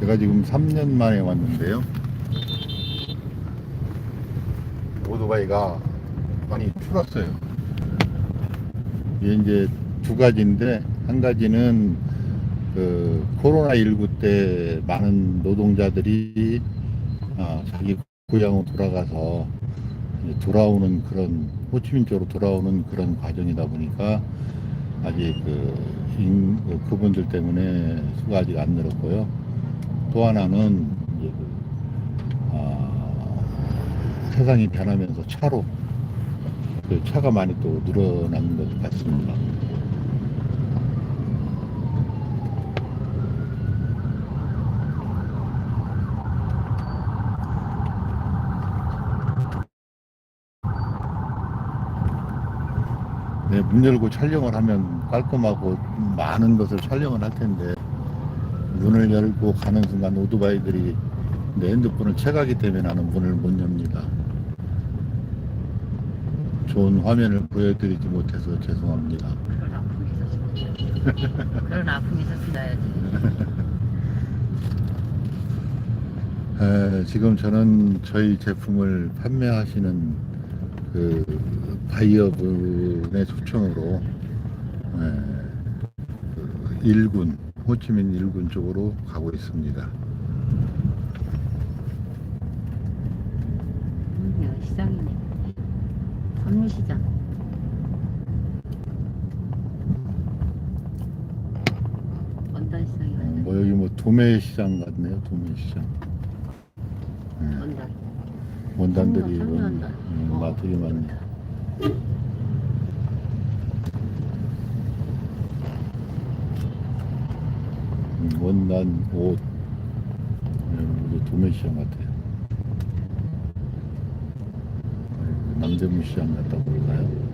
제가 지금 3년 만에 왔는데요. 오토바이가 많이 줄었어요. 이게 이제 두 가지인데, 한 가지는 그 코로나19 때 많은 노동자들이 아, 자기 고향으로 돌아가서 돌아오는 그런 호치민 쪽으로 돌아오는 그런 과정이다 보니까 아직 그, 인- 그 그분들 때문에 수가 아직 안 늘었고요. 또 하나는 그, 아, 세상이 변하면서 차로 그 차가 많이 또 늘어난 것 같습니다. 네, 문 열고 촬영을 하면 깔끔하고 많은 것을 촬영을 할 텐데 문을 열고 가는 순간 오토바이들이 내 핸드폰을 채가기 때문에 나는 문을 못 엽니다. 좋은 화면을 보여드리지 못해서 죄송합니다. 그런 아픔에서 그런 아픔에서 지나야지. 에, 지금 저는 저희 제품을 판매하시는 그 바이어분의 초청으로 에, 그 일군 호치민 일군 쪽으로 가고 있습니다. 음, 여기 시장이네. 섬유시장. 원단 시장이 어, 맞네. 뭐 여기 뭐 도매시장 같네요. 도매시장. 예, 원단. 원단들이 원단. 음, 어, 마 되게 많네. 원난 옷 음, 우리 도매시장 같아요 남대문 시장 같다 볼까요?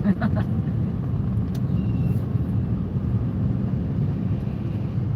ハハハ。